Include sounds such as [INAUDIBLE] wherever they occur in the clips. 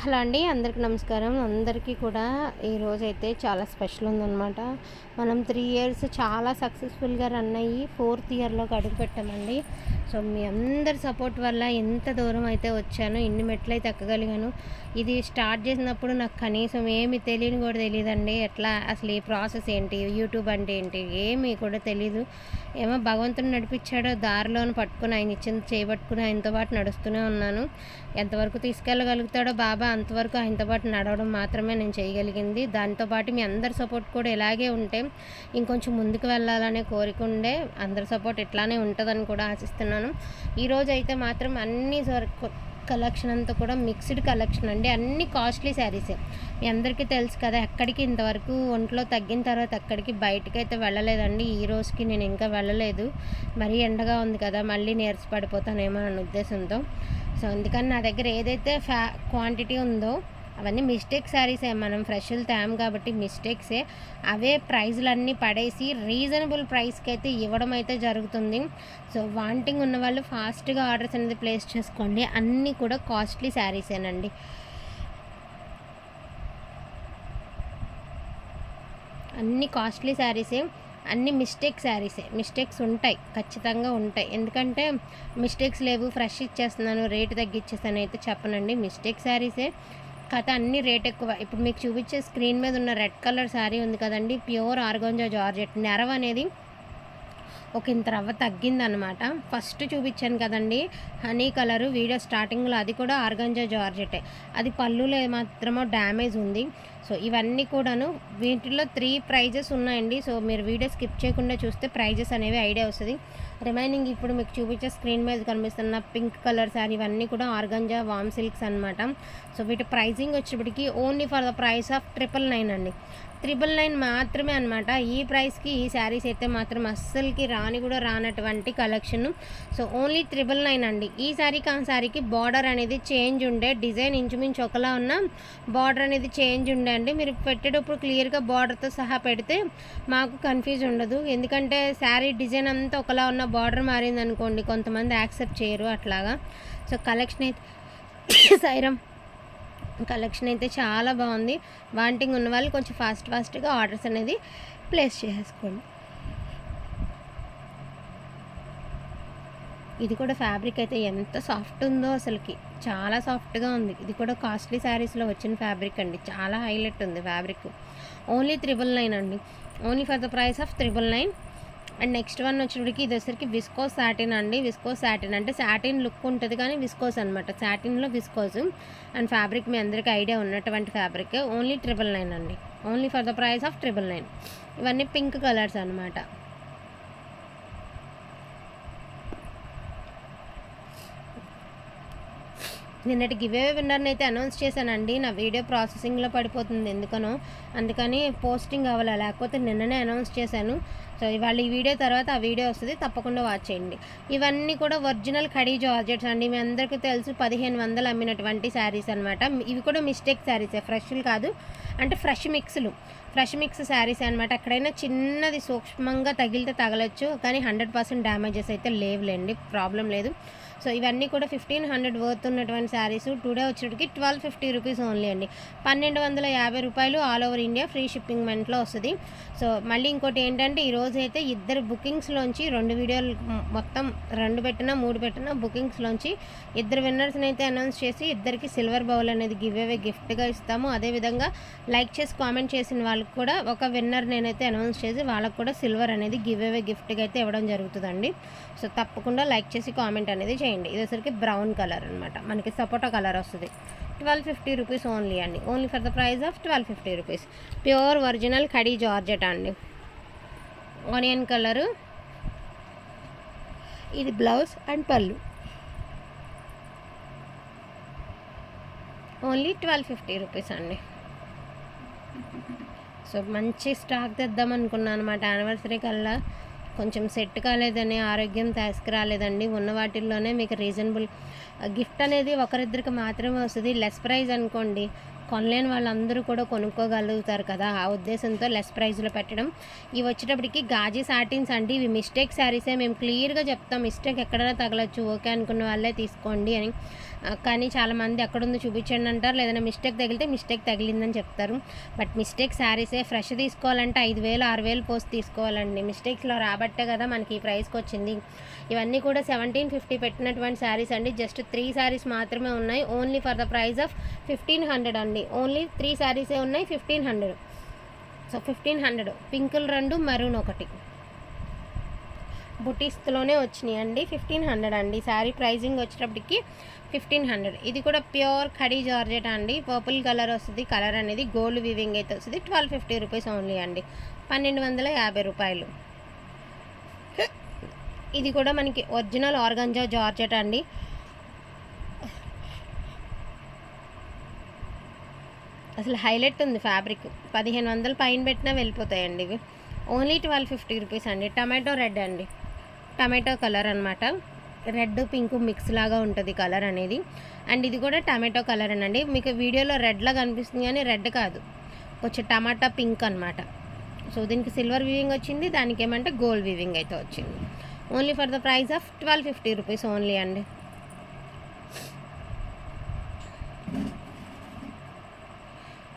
Hello అండి అందరికీ నమస్కారం. అందరికీ కూడా ఈరోజు అయితే చాలా స్పెషల్ ఉందన్నమాట. మనం త్రీ ఇయర్స్ చాలా సక్సెస్ఫుల్గా రన్ అయ్యి ఫోర్త్ ఇయర్లోకి అడుగు పెట్టామండి. సో మీ అందరి సపోర్ట్ వల్ల ఎంత దూరం అయితే వచ్చాను ఇన్ని మెట్లు అయితే ఎక్కగలిగాను ఇది స్టార్ట్ చేసినప్పుడు నాకు కనీసం ఏమి తెలియని కూడా తెలియదండి. ఎట్లా అసలు ఈ ప్రాసెస్ ఏంటి యూట్యూబ్ అంటే ఏంటి ఏమీ కూడా తెలీదు. ఏమో భగవంతుని నడిపించాడో దారిలోను పట్టుకుని ఆయన ఇచ్చింది చేయబట్టుకుని ఆయనతో పాటు నడుస్తూనే ఉన్నాను. ఎంతవరకు తీసుకెళ్ళగలుగుతాడో బాబా అంతవరకు ఆయనతో పాటు నడవడం మాత్రమే నేను చేయగలిగింది. దాంతోపాటు మీ అందరి సపోర్ట్ కూడా ఇలాగే ఉంటే ఇంకొంచెం ముందుకు వెళ్ళాలనే కోరిక ఉండే అందరి సపోర్ట్ ఇట్లానే ఉంటుందని కూడా ఆశిస్తున్నాను. ఈరోజు అయితే మాత్రం అన్ని కలెక్షన్ అంతా కూడా మిక్స్డ్ కలెక్షన్ అండి. అన్ని కాస్ట్లీ శారీసే. మీ అందరికీ తెలుసు కదా ఎక్కడికి ఇంతవరకు ఒంట్లో తగ్గిన తర్వాత ఎక్కడికి బయటకి అయితే వెళ్ళలేదండి. ఈ రోజుకి నేను ఇంకా వెళ్ళలేదు. మరీ ఎండగా ఉంది కదా మళ్ళీ నీరస పడిపోతానేమో అన్న ఉద్దేశంతో. సో అందుకని నా దగ్గర ఏదైతే ఫ్యా క్వాంటిటీ ఉందో అవన్నీ మిస్టేక్ శారీసే మనం ఫ్రెష్లు తేము కాబట్టి మిస్టేక్సే అవే ప్రైజ్లన్నీ పడేసి రీజనబుల్ ప్రైస్కి అయితే ఇవ్వడం అయితే జరుగుతుంది. సో వాంటింగ్ ఉన్న వాళ్ళు ఫాస్ట్గా ఆర్డర్స్ అనేది ప్లేస్ చేసుకోండి. అన్నీ కూడా కాస్ట్లీ శారీసేనండి అన్ని కాస్ట్లీ శారీసే అన్ని మిస్టేక్ శారీసే. మిస్టేక్స్ ఉంటాయి. ఖచ్చితంగా ఉంటాయి. ఎందుకంటే మిస్టేక్స్ లేవు. ఫ్రెష్ ఇచ్చేస్తున్నాను. రేటు తగ్గించేస్తాను అయితే చెప్పనండి. మిస్టేక్ శారీసే. కథ అన్ని రేట్ ఎక్కువ. ఇప్పుడు మీకు చూపించే స్క్రీన్ మీద ఉన్న రెడ్ కలర్ శారీ ఉంది కదండి. Pure organza georgette. నెరవ్ అనేది ఒక ఇంత రవ్వ తగ్గిందనమాట ఫస్ట్ చూపించాను కదండి హనీ కలరు వీడియో స్టార్టింగ్లో అది కూడా ఆర్గంజా జార్జెటే. అది పళ్ళులో మాత్రమో డ్యామేజ్ ఉంది. సో ఇవన్నీ కూడాను వీటిలో త్రీ ప్రైజెస్ ఉన్నాయండి. సో మీరు వీడియో స్కిప్ చేయకుండా చూస్తే ప్రైజెస్ అనేవి ఐడియా వస్తుంది. రిమైనింగ్ ఇప్పుడు మీకు చూపించే స్క్రీన్ మీద కనిపిస్తున్న పింక్ కలర్ శారీ ఇవన్నీ కూడా ఆర్గంజా వామ్ సిల్క్స్ అనమాట సో వీటి ప్రైజింగ్ వచ్చేప్పటికి only for the price of triple nine అండి. త్రిబుల్ నైన్ మాత్రమే అనమాట ఈ ప్రైస్కి ఈ శారీస్ అయితే మాత్రం అస్సలకి రాని కూడా రానటువంటి collection so only triple nine అండి. ఈ శారీకి ఆ శారీకి బార్డర్ అనేది చేంజ్ ఉండే. డిజైన్ ఇంచుమించు ఒకలా ఉన్న బార్డర్ అనేది చేంజ్ ఉండే అండి. మీరు పెట్టేటప్పుడు క్లియర్గా బార్డర్తో సహా పెడితే మాకు కన్ఫ్యూజ్ ఉండదు. ఎందుకంటే శారీ డిజైన్ అంతా ఒకలా ఉన్న బార్డర్ మారింది అనుకోండి కొంతమంది యాక్సెప్ట్ చేయరు అట్లాగా. సో కలెక్షన్ అయితే [COUGHS] సైరం కలెక్షన్ అయితే చాలా బాగుంది. వాంటింగ్ ఉన్న వాళ్ళు కొంచెం ఫాస్ట్ ఫాస్ట్గా ఆర్డర్స్ అనేది ప్లేస్ చేసుకోండి. ఇది కూడా ఫ్యాబ్రిక్ అయితే ఎంత సాఫ్ట్ ఉందో అసలుకి. చాలా సాఫ్ట్గా ఉంది. ఇది కూడా కాస్ట్లీ శారీస్లో వచ్చిన ఫ్యాబ్రిక్ అండి. చాలా హైలైట్ ఉంది ఫ్యాబ్రిక్ ఓన్లీ త్రిబుల్ నైన్ అండి. Only for the price of triple nine and next one వచ్చేటికి ఇది వచ్చరికి విస్కోస్ సాటిన్ అండి. విస్కోస్ సాటిన్ అంటే సాటిన్ లుక్ ఉంటుంది కానీ విస్కోస్ అనమాట సాటిన్లో విస్కోస్ అండ్ ఫ్యాబ్రిక్ మీ అందరికీ ఐడియా ఉన్నటువంటి ఫ్యాబ్రిక్ ఓన్లీ ట్రిపుల్ నైన్ అండి. Only for the price of triple nine ఇవన్నీ పింక్ కలర్స్ అనమాట నిన్నటి గివే విన్నర్ని అయితే అనౌన్స్ చేశానండి. నా వీడియో ప్రాసెసింగ్లో పడిపోతుంది ఎందుకనో. అందుకని పోస్టింగ్ అవ్వాలి లేకపోతే నిన్ననే అనౌన్స్ చేశాను. సో ఇవాళ ఈ వీడియో తర్వాత ఆ వీడియో వస్తుంది తప్పకుండా వాచ్ చేయండి. ఇవన్నీ కూడా ఒరిజినల్ ఖడీ జార్జెట్స్ అండి. మీ అందరికీ తెలుసు పదిహేను వందలు అమ్మినటువంటి శారీస్ అనమాట ఇవి కూడా మిస్టేక్ శారీసే ఫ్రెష్లు కాదు. అంటే ఫ్రెష్ మిక్స్లు. ఫ్రెష్ మిక్స్ శారీస్ అనమాట ఎక్కడైనా చిన్నది సూక్ష్మంగా తగిలితే తగలచ్చు కానీ హండ్రెడ్ పర్సెంట్ డ్యామేజెస్ అయితే లేవులేండి. ప్రాబ్లం లేదు. సో ఇవన్నీ కూడా ఫిఫ్టీన్ హండ్రెడ్ వర్త్ ఉన్నటువంటి శారీస్ టుడే వచ్చేటికి ట్వెల్వ్ ఫిఫ్టీ రూపీస్ ఓన్లీ అండి. పన్నెండు వందల యాభై రూపాయలు all over India free shipping మెంట్లో వస్తుంది. సో మళ్ళీ ఇంకోటి ఏంటంటే ఈరోజు అయితే ఇద్దరు బుకింగ్స్లోంచి రెండు వీడియోలు మొత్తం రెండు పెట్టినా మూడు పెట్టినా బుకింగ్స్లోంచి ఇద్దరు విన్నర్స్ని అయితే అనౌన్స్ చేసి ఇద్దరికి సిల్వర్ బౌల్ అనేది గివ్ అవే గిఫ్ట్గా ఇస్తాము. అదేవిధంగా లైక్ చేసి కామెంట్ చేసిన వాళ్ళకి కూడా ఒక విన్నర్ నేనైతే అనౌన్స్ చేసి వాళ్ళకి కూడా సిల్వర్ అనేది గివ్ అవే గిఫ్ట్గా అయితే ఇవ్వడం జరుగుతుందండి. సో తప్పకుండా లైక్ చేసి కామెంట్ అనేది చేయండి. ఇది వచ్చరికి బ్రౌన్ కలర్ అనమాట మనకి సపోటా కలర్ వస్తుంది. ట్వెల్వ్ ఫిఫ్టీ రూపీస్ ఓన్లీ అండి. Only for the price of twelve fifty rupees. Pure original khadi georgette అండి. Onion colour. ఇది బ్లౌజ్ అండ్ పళ్ళు. ఓన్లీ ట్వెల్వ్ ఫిఫ్టీ రూపీస్ అండి. సో మంచి స్టాక్ తెద్దాం అనుకున్నాను. అనమాట యానివర్సరీ కల్లా కొంచెం సెట్ కాలేదని ఆరోగ్యం తీసుకురాలేదండి ఉన్న వాటిల్లోనే మీకు రీజనబుల్ గిఫ్ట్ అనేది ఒకరిద్దరికి మాత్రమే వస్తుంది. లెస్ ప్రైజ్ అనుకోండి కొనలేని వాళ్ళందరూ కూడా కొనుక్కోగలుగుతారు కదా. ఆ ఉద్దేశంతో లెస్ ప్రైస్లో పెట్టడం. ఇవి వచ్చేటప్పటికి గాజీ సాటిన్స్ అండి. ఇవి మిస్టేక్ శారీసే. మేము క్లియర్గా చెప్తాం. మిస్టేక్ ఎక్కడైనా తగలచ్చు. ఓకే అనుకున్న వాళ్ళే తీసుకోండి అని. కానీ చాలామంది ఎక్కడుందో చూపించండి అంటారు. లేదన్నా మిస్టేక్ తగిలితే మిస్టేక్ తగిలిందని చెప్తారు. But mistake శారీసే. ఫ్రెష్ తీసుకోవాలంటే ఐదు వేలు ఆరు వేలు పోస్ట్ తీసుకోవాలండి. మిస్టేక్స్లో రాబట్టే కదా మనకి ఈ ప్రైస్కి వచ్చింది. ఇవన్నీ కూడా సెవెంటీన్ ఫిఫ్టీ పెట్టినటువంటి శారీస్ అండి. జస్ట్ త్రీ శారీస్ మాత్రమే ఉన్నాయి. Only for the price of fifteen hundred అండి. ఓన్లీ త్రీ శారీసే ఉన్నాయి fifteen hundred so fifteen hundred పింకులు రెండు మరూన్ ఒకటి. బుటీస్లోనే వచ్చినాయి అండి. ఫిఫ్టీన్ హండ్రెడ్ అండి. శారీ ప్రైజింగ్ వచ్చేటప్పటికి ఫిఫ్టీన్ హండ్రెడ్ ఇది కూడా ప్యూర్ ఖడీ జార్జెట్ అండి. పర్పుల్ కలర్ వస్తుంది. కలర్ అనేది గోల్డ్ వివింగ్ అయితే వస్తుంది. ట్వెల్వ్ ఫిఫ్టీ రూపీస్ ఓన్లీ అండి. పన్నెండు వందల యాభై రూపాయలు. ఇది కూడా మనకి ఒరిజినల్ ఆర్గంజా జార్జెట్ అండి. అసలు హైలైట్ ఉంది ఫ్యాబ్రిక్. పదిహేను వందలు పైన పెట్టినా వెళ్ళిపోతాయండి ఇవి. ఓన్లీ ట్వెల్వ్ ఫిఫ్టీ రూపీస్ అండి. టమాటో రెడ్ అండి. టమాటో కలర్ అనమాట రెడ్ పింక్ మిక్స్ లాగా ఉంటుంది కలర్ అనేది. అండ్ ఇది కూడా టమాటో కలర్ అండి మీకు వీడియోలో రెడ్లా కనిపిస్తుంది కానీ రెడ్ కాదు. కొంచెం టమాటా పింక్ అనమాట సో దీనికి సిల్వర్ వీవింగ్ వచ్చింది. దానికి ఏమంటే గోల్డ్ వీవింగ్ అయితే వచ్చింది. Only for the price of twelve fifty rupees only అండి.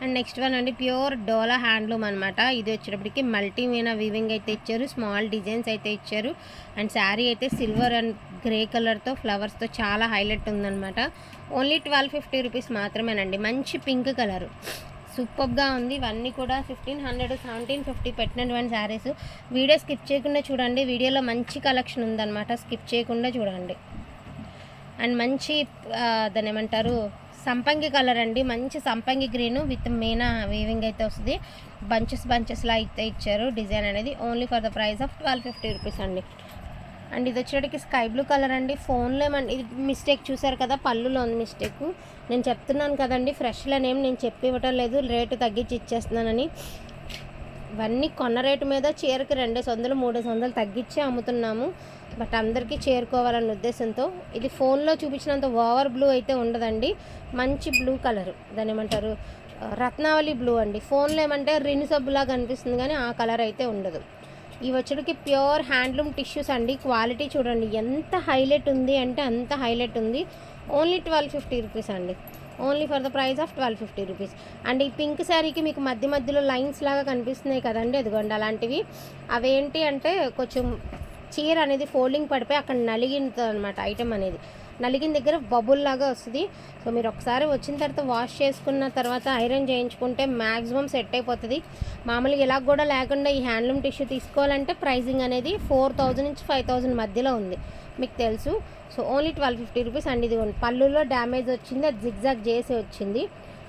అండ్ నెక్స్ట్ వన్ అండి ప్యూర్ డోలా హ్యాండ్లూమ్ అనమాట ఇది వచ్చేటప్పటికి మల్టీ మీనా వీవింగ్ అయితే ఇచ్చారు స్మాల్ డిజైన్స్ అయితే ఇచ్చారు. అండ్ శారీ అయితే సిల్వర్ అండ్ గ్రే కలర్తో ఫ్లవర్స్తో చాలా హైలైట్ ఉందన్నమాట. ఓన్లీ ట్వెల్వ్ ఫిఫ్టీ రూపీస్ మాత్రమేనండి మంచి పింక్ కలరు. సూపర్గా ఉంది ఇవన్నీ కూడా ఫిఫ్టీన్ హండ్రెడ్ సెవెంటీన్ ఫిఫ్టీ పెట్టినటువంటి శారీస్. వీడియో స్కిప్ చేయకుండా చూడండి వీడియోలో మంచి కలెక్షన్ ఉందన్నమాట స్కిప్ చేయకుండా చూడండి. అండ్ మంచి దాని ఏమంటారు సంపంగి కలర్ అండి. మంచి సంపంగి గ్రీన్ విత్ మీనా వీవింగ్ అయితే వస్తుంది. బంచెస్ బంచెస్లా అయితే ఇచ్చారు డిజైన్ అనేది. Only for the price of twelve fifty rupees అండి. అండ్ ఇది వచ్చేటికి స్కై బ్లూ కలర్ అండి. ఫోన్లో ఏమండి ఇది మిస్టేక్ చూసారు కదా పళ్ళులో ఉంది మిస్టేక్ నేను చెప్తున్నాను కదండి ఫ్రెష్లోనేం నేను చెప్పి ఇవ్వటం లేదు. రేటు తగ్గించి ఇచ్చేస్తున్నానని. ఇవన్నీ కొన్న రేటు మీద చీరకి రెండు వందలు మూడు వందలు తగ్గించి అమ్ముతున్నాము. బట్ అందరికీ చేరుకోవాలన్న ఉద్దేశంతో ఇది ఫోన్లో చూపించినంత ఓవర్ బ్లూ అయితే ఉండదండి. మంచి బ్లూ కలర్. దాని ఏమంటారు? రత్నావళి బ్లూ అండి. ఫోన్లో ఏమంటే రిన్ సబ్బులా కనిపిస్తుంది కానీ ఆ కలర్ అయితే ఉండదు. ఈ వచ్చడికి ప్యూర్ హ్యాండ్లూమ్ టిష్యూస్ అండి. క్వాలిటీ చూడండి. ఎంత హైలైట్ ఉంది అంటే అంత హైలైట్ ఉంది. ఓన్లీ ట్వెల్వ్ ఫిఫ్టీ రూపీస్ అండి. Only for the price of twelve fifty rupees. And ఈ పింక్ శారీకి మీకు మధ్య మధ్యలో లైన్స్ లాగా కనిపిస్తున్నాయి కదండి అదిగోండి అలాంటివి. అవేంటి అంటే కొంచెం చీర అనేది ఫోల్డింగ్ పడిపోయి అక్కడ నలిగింది అనమాట ఐటమ్ అనేది. నలిగిన దగ్గర బబుల్ లాగా వస్తుంది. సో మీరు ఒకసారి వచ్చిన తర్వాత వాష్ చేసుకున్న తర్వాత ఐరన్ చేయించుకుంటే మ్యాక్సిమం సెట్ అయిపోతుంది. మామూలుగా ఇలా కూడా లేకుండా ఈ హ్యాండ్లూమ్ టిష్యూ తీసుకోవాలంటే ప్రైజింగ్ అనేది ఫోర్ థౌజండ్ నుంచి ఫైవ్ థౌజండ్ మధ్యలో ఉంది. మీకు తెలుసు. So only twelve fifty rupees అండి ఇది పళ్ళులో డ్యామేజ్ వచ్చింది అది జిగ్జాగ్ చేసి వచ్చింది.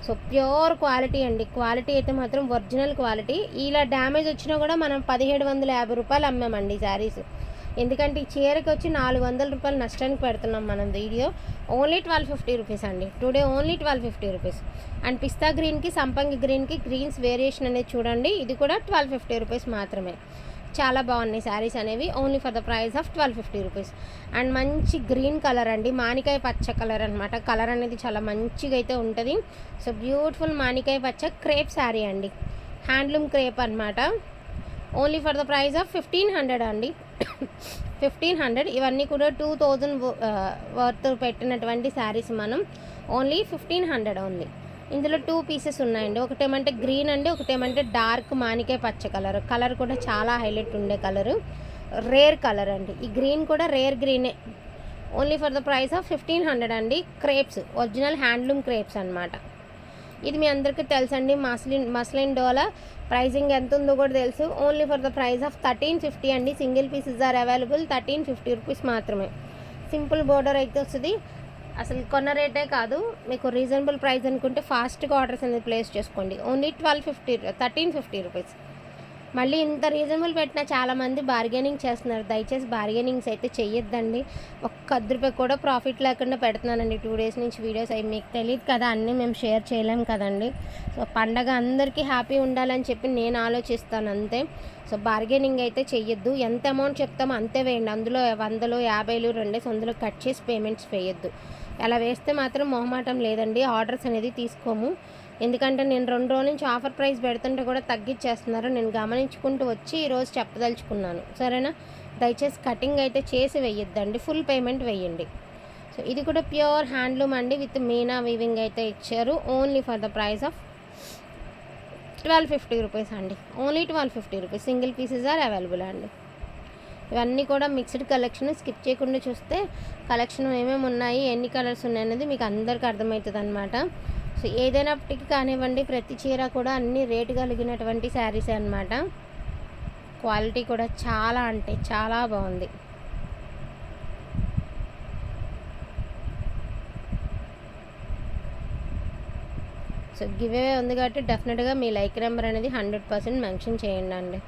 సో ప్యూర్ క్వాలిటీ అండి. క్వాలిటీ అయితే మాత్రం ఒరిజినల్ క్వాలిటీ. ఇలా డ్యామేజ్ వచ్చినా కూడా మనం పదిహేడు వందల యాభై రూపాయలు అమ్మామండి శారీస్. ఎందుకంటే ఈ చీరకి వచ్చి నాలుగు వందల రూపాయలు నష్టానికి పెడుతున్నాం మనం video. Only twelve fifty rupees అండి. Today only twelve fifty rupees. And పిస్తా గ్రీన్కి సంపంగి గ్రీన్కి గ్రీన్స్ వేరియేషన్ అనేది చూడండి. ఇది కూడా ట్వెల్వ్ ఫిఫ్టీ రూపీస్ మాత్రమే. చాలా బాగున్నాయి శారీస్ అనేవి. Only for the price of twelve fifty rupees and మంచి గ్రీన్ కలర్ అండి. మానికాయ పచ్చ కలర్ అనమాట కలర్ అనేది చాలా మంచిగా అయితే ఉంటుంది. సో బ్యూటిఫుల్ మానికాయ పచ్చ క్రేప్ శారీ అండి. హ్యాండ్లూమ్ క్రేప్ అనమాట only for the price of fifteen hundred అండి. [COUGHS] ఫిఫ్టీన్ హండ్రెడ్ ఇవన్నీ కూడా టూ థౌజండ్ వర్త్ పెట్టినటువంటి శారీస్ మనం. ఓన్లీ ఫిఫ్టీన్ హండ్రెడ్ ఓన్లీ ఇందులో టూ పీసెస్ ఉన్నాయండి. ఒకటేమంటే గ్రీన్ అండి ఒకటేమంటే డార్క్ మానికాయ పచ్చ కలర్ కలర్ కూడా చాలా హైలైట్ ఉండే కలరు రేర్ కలర్ అండి. ఈ గ్రీన్ కూడా rare గ్రీనే only for the price of fifteen hundred అండి. క్రేప్స్ ఒరిజినల్ హ్యాండ్లూమ్ క్రేప్స్ అనమాట ఇది మీ అందరికీ తెలుసండి. మస్లిన్ మస్లిన్ డోలా ప్రైజింగ్ ఎంత ఉందో కూడా తెలుసు. Only for the price of thirteen fifty అండి. Single pieces are available thirteen fifty rupees మాత్రమే. సింపుల్ బోర్డర్ అయితే వస్తుంది. అసలు కొన్న రేటే కాదు. మీకు రీజనబుల్ ప్రైస్ అనుకుంటే ఫాస్ట్గా ఆర్డర్స్ అనేది ప్లేస్ చేసుకోండి. Only twelve fifty thirteen fifty rupees. మళ్ళీ ఇంత రీజనబుల్ పెట్టినా చాలామంది బార్గెనింగ్ చేస్తున్నారు. దయచేసి బార్గెనింగ్స్ అయితే చెయ్యొద్దండి. ఒక్క అర్ధ రూపాయి కూడా ప్రాఫిట్ లేకుండా పెడుతున్నానండి. టూ డేస్ నుంచి వీడియోస్ అవి మీకు తెలియదు కదా అన్నీ మేము షేర్ చేయలేం కదండి. సో పండగ అందరికీ హ్యాపీ ఉండాలని చెప్పి నేను ఆలోచిస్తాను అంతే. సో బార్గెనింగ్ అయితే చెయ్యొద్దు. ఎంత అమౌంట్ చెప్తామో అంతే వేయండి. అందులో వందలు యాభైలు రెండేసి వందలు కట్ చేసి పేమెంట్స్ వేయొద్దు. అలా వేస్తే మాత్రం మొహమాటం లేదండి. ఆర్డర్స్ అనేది తీసుకోము. ఎందుకంటే నేను రెండు రోజుల నుంచి ఆఫర్ ప్రైస్ పెడుతుంటే కూడా తగ్గించేస్తున్నారు నేను గమనించుకుంటూ వచ్చి ఈరోజు చెప్పదలుచుకున్నాను. సరేనా? దయచేసి కటింగ్ అయితే చేసి వేయొద్దండి ఫుల్ పేమెంట్ వేయండి సో ఇది కూడా ప్యూర్ హ్యాండ్లూమ్ అండి. విత్ మీనా వీవింగ్ అయితే ఇచ్చారు. Only for the price of twelve fifty rupees అండి. Only twelve fifty rupees. Single pieces are available అండి. ఇవన్నీ కూడా మిక్స్డ్ కలెక్షన్ స్కిప్ చేయకుండా చూస్తే కలెక్షన్ ఏమేమి ఉన్నాయి ఎన్ని కలర్స్ ఉన్నాయి అనేది మీకు అందరికీ అర్థమవుతుంది అనమాట సో ఏదైనప్పటికీ కానివ్వండి ప్రతి చీర కూడా అన్ని రేటు కలిగినటువంటి శారీసే అనమాట క్వాలిటీ కూడా చాలా అంటే చాలా బాగుంది. సో గివే ఉంది కాబట్టి డెఫినెట్గా మీ లైక్ నెంబర్ అనేది హండ్రెడ్ పర్సెంట్ మెన్షన్ చేయండి అండి.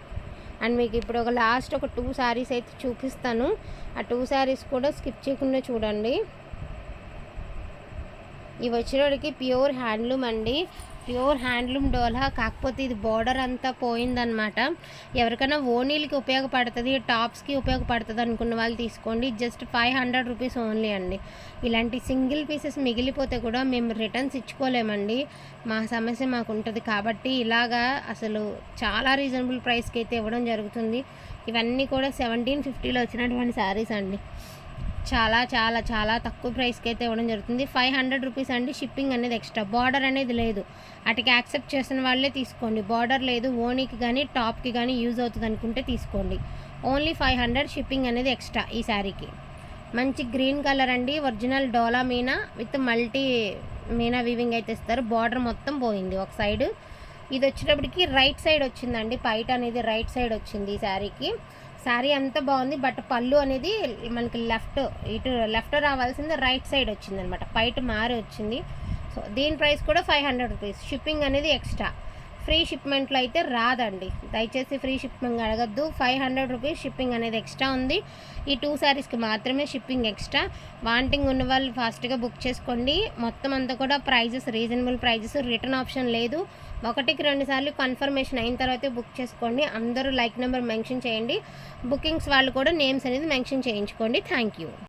అండ్ మీకు ఇప్పుడు ఒక లాస్ట్ ఒక టూ శారీస్ అయితే చూపిస్తాను. ఆ టూ శారీస్ కూడా స్కిప్ చేయకుండా చూడండి. ఇవి వచ్చేటికి ప్యూర్ హ్యాండ్లూమ్ అండి. ప్యూర్ హ్యాండ్లూమ్ డోలా కాకపోతే ఇది బార్డర్ అంతా పోయిందనమాట ఎవరికైనా ఓనీలకి ఉపయోగపడుతుంది టాప్స్కి ఉపయోగపడుతుంది అనుకున్న వాళ్ళు తీసుకోండి. Just five hundred rupees only అండి. ఇలాంటి సింగిల్ పీసెస్ మిగిలిపోతే కూడా మేము రిటర్న్స్ ఇచ్చుకోలేమండి. మా సమస్య మాకు ఉంటుంది కాబట్టి ఇలాగా అసలు చాలా రీజనబుల్ ప్రైస్కి అయితే ఇవ్వడం జరుగుతుంది. ఇవన్నీ కూడా సెవెంటీన్ ఫిఫ్టీలో వచ్చినటువంటి శారీస్ అండి. చాలా చాలా చాలా తక్కువ ప్రైస్కి అయితే ఇవ్వడం జరుగుతుంది. ఫైవ్ హండ్రెడ్ రూపీస్ అండి షిప్పింగ్ అనేది ఎక్స్ట్రా. బార్డర్ అనేది లేదు. వాటికి యాక్సెప్ట్ చేసిన వాళ్ళే తీసుకోండి. బార్డర్ లేదు. ఓనీకి కానీ టాప్కి కానీ యూజ్ అవుతుంది అనుకుంటే తీసుకోండి. ఓన్లీ ఫైవ్ హండ్రెడ్ షిప్పింగ్ అనేది ఎక్స్ట్రా ఈ శారీకి. మంచి గ్రీన్ కలర్ అండి. ఒరిజినల్ డోలా మీనా విత్ మల్టీ మీనా వీవింగ్ అయితే ఇస్తారు. బార్డర్ మొత్తం పోయింది ఒక సైడ్. ఇది వచ్చేటప్పటికి రైట్ సైడ్ వచ్చిందండి. పైట అనేది రైట్ సైడ్ వచ్చింది ఈ శారీకి. శారీ అంతా బాగుంది బట్ పళ్ళు అనేది మనకి లెఫ్ట్ ఇటు లెఫ్ట్ రావాల్సింది రైట్ సైడ్ వచ్చింది అనమాట పైట మారి వచ్చింది. సో దీని ప్రైస్ కూడా ఫైవ్ హండ్రెడ్ రూపీస్. షిప్పింగ్ అనేది ఎక్స్ట్రా. ఫ్రీ షిప్మెంట్లో అయితే రాదండి. దయచేసి ఫ్రీ షిప్పింగ్ అడగద్దు. ఫైవ్ హండ్రెడ్ రూపీస్ షిప్పింగ్ అనేది ఎక్స్ట్రా ఉంది. ఈ టూ శారీస్కి మాత్రమే షిప్పింగ్ ఎక్స్ట్రా. వాంటింగ్ ఉన్న వాళ్ళు ఫాస్ట్గా బుక్ చేసుకోండి. మొత్తం అంతా కూడా prices reasonable prices return option లేదు. ఒకటికి రెండు సార్లు కన్ఫర్మేషన్ అయిన తర్వాతే బుక్ చేసుకోండి. అందరూ లైక్ నెంబర్ మెన్షన్ చేయండి. బుకింగ్స్ వాళ్ళు కూడా నేమ్స్ అనేది మెన్షన్ చేయించుకోండి. Thank you.